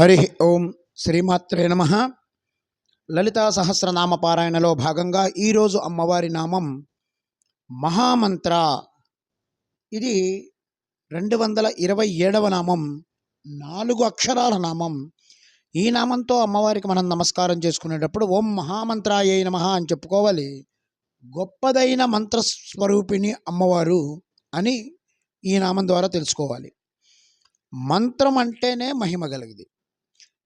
హరి ఓం శ్రీమాత్రే నమ. లలితా సహస్రనామ పారాయణలో భాగంగా ఈరోజు అమ్మవారి నామం మహామంత్ర. ఇది రెండు వందల ఇరవై ఏడవ నామం నాలుగు అక్షరాల నామం. ఈ నామంతో అమ్మవారికి మనం నమస్కారం చేసుకునేటప్పుడు ఓం మహామంత్రాయ నమ అని చెప్పుకోవాలి. గొప్పదైన మంత్రస్వరూపిణి అమ్మవారు అని ఈ నామం ద్వారా తెలుసుకోవాలి. మంత్రం అంటేనే మహిమ కలిగింది.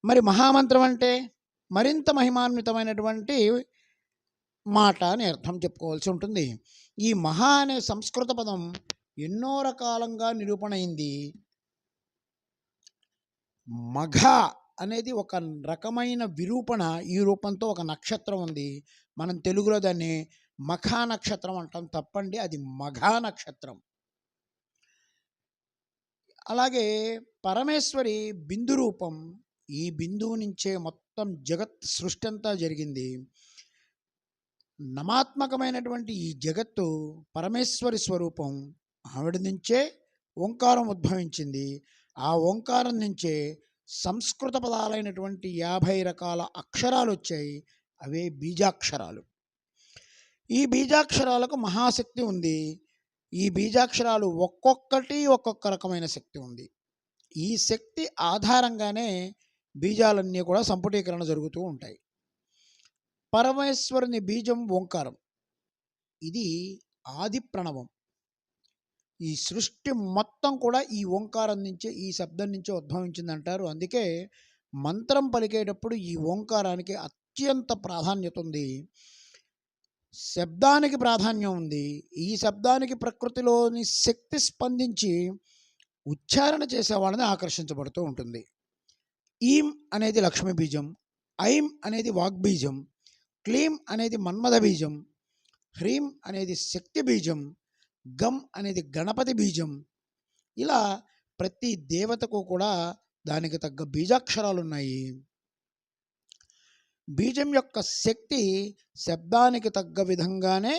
మరి మహామంత్రం అంటే మరింత మహిమాన్వితమైనటువంటి మాట అని అర్థం చెప్పుకోవాల్సి ఉంటుంది. ఈ మహా అనే సంస్కృత పదం ఎన్నో రకాలంగా నిరూపణ అయింది మఘ అనేది ఒక రకమైన విరూపణ ఈ రూపంతో ఒక నక్షత్రం ఉంది. మనం తెలుగులో దాన్ని మఖా నక్షత్రం అంటాం తప్పండి. అది మఘా నక్షత్రం. అలాగే పరమేశ్వరి బిందు రూపం ఈ బిందువు నుంచే మొత్తం జగత్ సృష్టి అంతా జరిగింది. నమాత్మకమైనటువంటి ఈ జగత్తు పరమేశ్వరి స్వరూపం ఆవిడ నుంచే ఓంకారం ఉద్భవించింది. ఆ ఓంకారం నుంచే సంస్కృత పదాలైనటువంటి యాభై రకాల అక్షరాలు వచ్చాయి. అవే బీజాక్షరాలు. ఈ బీజాక్షరాలకు మహాశక్తి ఉంది. ఈ బీజాక్షరాలు ఒక్కొక్కటి ఒక్కొక్క రకమైన శక్తి ఉంది. ఈ శక్తి ఆధారంగానే బీజాలన్నీ కూడా సంపుటీకరణ జరుగుతూ ఉంటాయి. పరమేశ్వరుని బీజం ఓంకారం. ఇది ఆది ప్రణవం. ఈ సృష్టి మొత్తం కూడా ఈ ఓంకారం నుంచే ఈ శబ్దం నుంచే ఉద్భవించింది అంటారు అందుకే మంత్రం పలికేటప్పుడు ఈ ఓంకారానికి అత్యంత ప్రాధాన్యత ఉంది. శబ్దానికి ప్రాధాన్యం ఉంది. ఈ శబ్దానికి ప్రకృతిలోని శక్తి స్పందించి ఉచ్చారణ చేసే వాళ్ళని ఆకర్షించబడుతూ ఉంటుంది. ఈం అనేది లక్ష్మీ బీజం ఐం అనేది వాగ్బీజం క్లీం అనేది మన్మథ బీజం హ్రీం అనేది శక్తి బీజం గమ్ అనేది గణపతి బీజం. ఇలా ప్రతి దేవతకు కూడా దానికి తగ్గ బీజాక్షరాలు ఉన్నాయి బీజం యొక్క శక్తి శబ్దానికి తగ్గ విధంగానే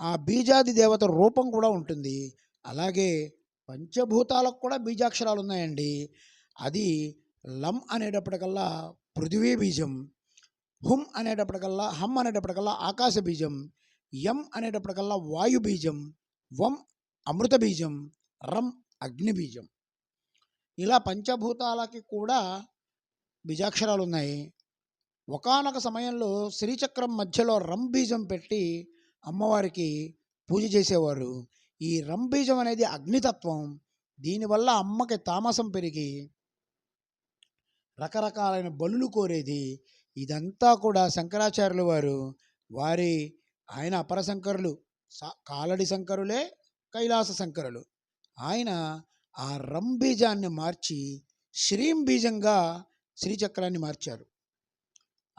ఆ బీజాది దేవత రూపం కూడా ఉంటుంది. అలాగే పంచభూతాలకు కూడా బీజాక్షరాలు ఉన్నాయండి అది లం అనేటప్పటికల్లా పృథివీ బీజం హుం అనేటప్పటికల్లా హమ్ అనేటప్పటికల్లా ఆకాశ బీజం యం అనేటప్పటికల్లా వాయు బీజం వం అమృత బీజం రం అగ్ని బీజం. ఇలా పంచభూతాలకి కూడా బీజాక్షరాలు ఉన్నాయి ఒకానొక సమయంలో శ్రీచక్రం మధ్యలో రం బీజం పెట్టి అమ్మవారికి పూజ చేసేవారు. ఈ రం బీజం అనేది అగ్నితత్వం. దీనివల్ల అమ్మకి తామసం పెరిగి రకరకాలైన బలులు కోరేది. ఇదంతా కూడా శంకరాచార్యుల వారు వారి ఆయన అపర శంకరులు కాలడి శంకరులే కైలాస శంకరులు. ఆయన ఆ రం బీజాన్ని మార్చి శ్రీం బీజంగా శ్రీచక్రాన్ని మార్చారు.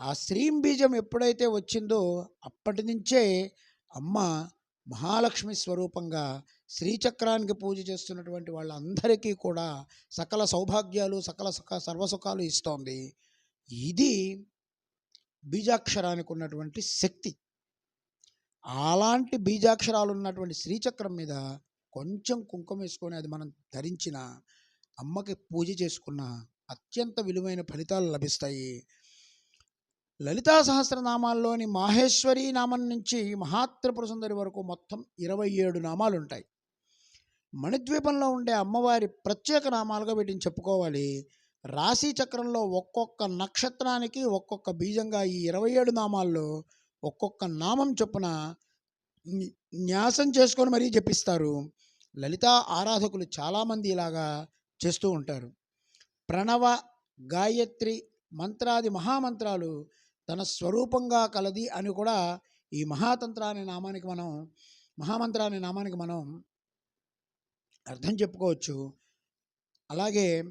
ఆ శ్రీం బీజం ఎప్పుడైతే వచ్చిందో అప్పటి నుంచే అమ్మ మహాలక్ష్మి స్వరూపంగా శ్రీచక్రానికి పూజ చేస్తున్నటువంటి వాళ్ళందరికీ కూడా సకల సౌభాగ్యాలు సకల సుఖ సర్వసుఖాలు ఇస్తోంది. ఇది బీజాక్షరానికి ఉన్నటువంటి శక్తి. అలాంటి బీజాక్షరాలు ఉన్నటువంటి శ్రీచక్రం మీద కొంచెం కుంకుమ వేసుకొని అది మనం ధరించిన అమ్మకి పూజ చేసుకున్న అత్యంత విలువైన ఫలితాలు లభిస్తాయి. లలితా సహస్రనామాల్లోని మాహేశ్వరి నామం నుంచి మహాత్రిపుర సుందరి వరకు మొత్తం ఇరవై ఏడు నామాలు ఉంటాయి మణిద్వీపంలో ఉండే అమ్మవారి ప్రత్యేక నామాలుగా వీటిని చెప్పుకోవాలి. రాశి చక్రంలో ఒక్కొక్క నక్షత్రానికి ఒక్కొక్క బీజంగా ఈ ఇరవై ఏడు నామాల్లో ఒక్కొక్క నామం చొప్పున న్యాసం చేసుకొని మరీ జపిస్తారు. లలిత ఆరాధకులు చాలామంది ఇలాగా చేస్తూ ఉంటారు. ప్రణవ గాయత్రి మంత్రాది మహామంత్రాలు తన స్వరూపంగా కలది అని కూడా ఈ మహాతంత్రాన్ని నామానికి మనం మహామంత్రాన్ని నామానికి మనం అర్థం చెప్పుకోవచ్చు. అలాగే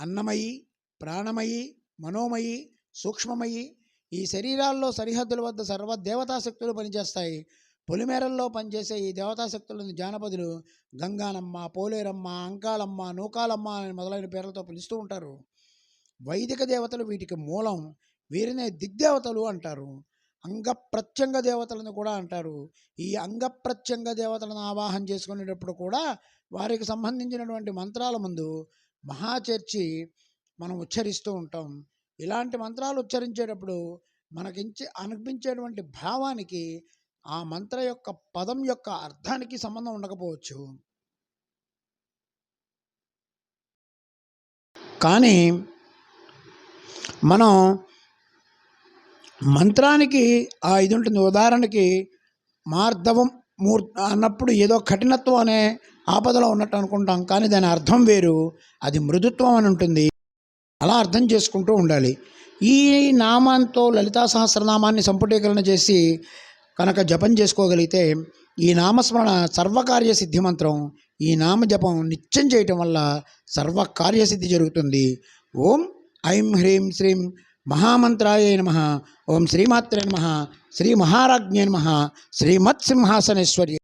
అన్నమయి ప్రాణమయి మనోమయి సూక్ష్మమయి ఈ శరీరాల్లో సరిహద్దుల వద్ద సర్వ దేవతాశక్తులు పనిచేస్తాయి. పొలిమేరల్లో పనిచేసే ఈ దేవతాశక్తులను జానపదులు గంగానమ్మ పోలేరమ్మ అంకాలమ్మ నూకాలమ్మ అని మొదలైన పేర్లతో పిలుస్తూ ఉంటారు. వైదిక దేవతలు వీటికి మూలం. వీరినే దిగ్దేవతలు అంటారు. అంగప్రత్యంగ దేవతలను కూడా అంటారు. ఈ అంగప్రత్యంగ దేవతలను ఆవాహన చేసుకునేటప్పుడు కూడా వారికి సంబంధించినటువంటి మంత్రాల ముందు మహాచర్చి మనం ఉచ్చరిస్తూ ఉంటాం. ఇలాంటి మంత్రాలు ఉచ్చరించేటప్పుడు మనకించి అనిపించేటువంటి భావానికి ఆ మంత్ర యొక్క పదం యొక్క అర్థానికి సంబంధం ఉండకపోవచ్చు. కానీ మనం మంత్రానికి ఆ ఇది ఉంటుంది ఉదాహరణకి మార్ధవం మూర్ అన్నప్పుడు ఏదో కఠినత్వం అనే ఆపదలో ఉన్నట్టు అనుకుంటాం కానీ దాని అర్థం వేరు. అది మృదుత్వం అని ఉంటుంది. అలా అర్థం చేసుకుంటూ ఉండాలి. ఈ నామంతో లలితా సహస్రనామాన్ని సంపుటీకరణ చేసి కనుక జపం చేసుకోగలిగితే ఈ నామస్మరణ సర్వకార్య సిద్ధి మంత్రం ఈ నామ జపం నిత్యం చేయటం వల్ల సర్వకార్యసిద్ధి జరుగుతుంది. ఓం ఐం హ్రీం శ్రీం మహామంత్రాయ నమ ఓం శ్రీమాత్రే నమ శ్రీ మహారాజ్ఞే నమ శ్రీమత్సింహాసనేశ్వర్య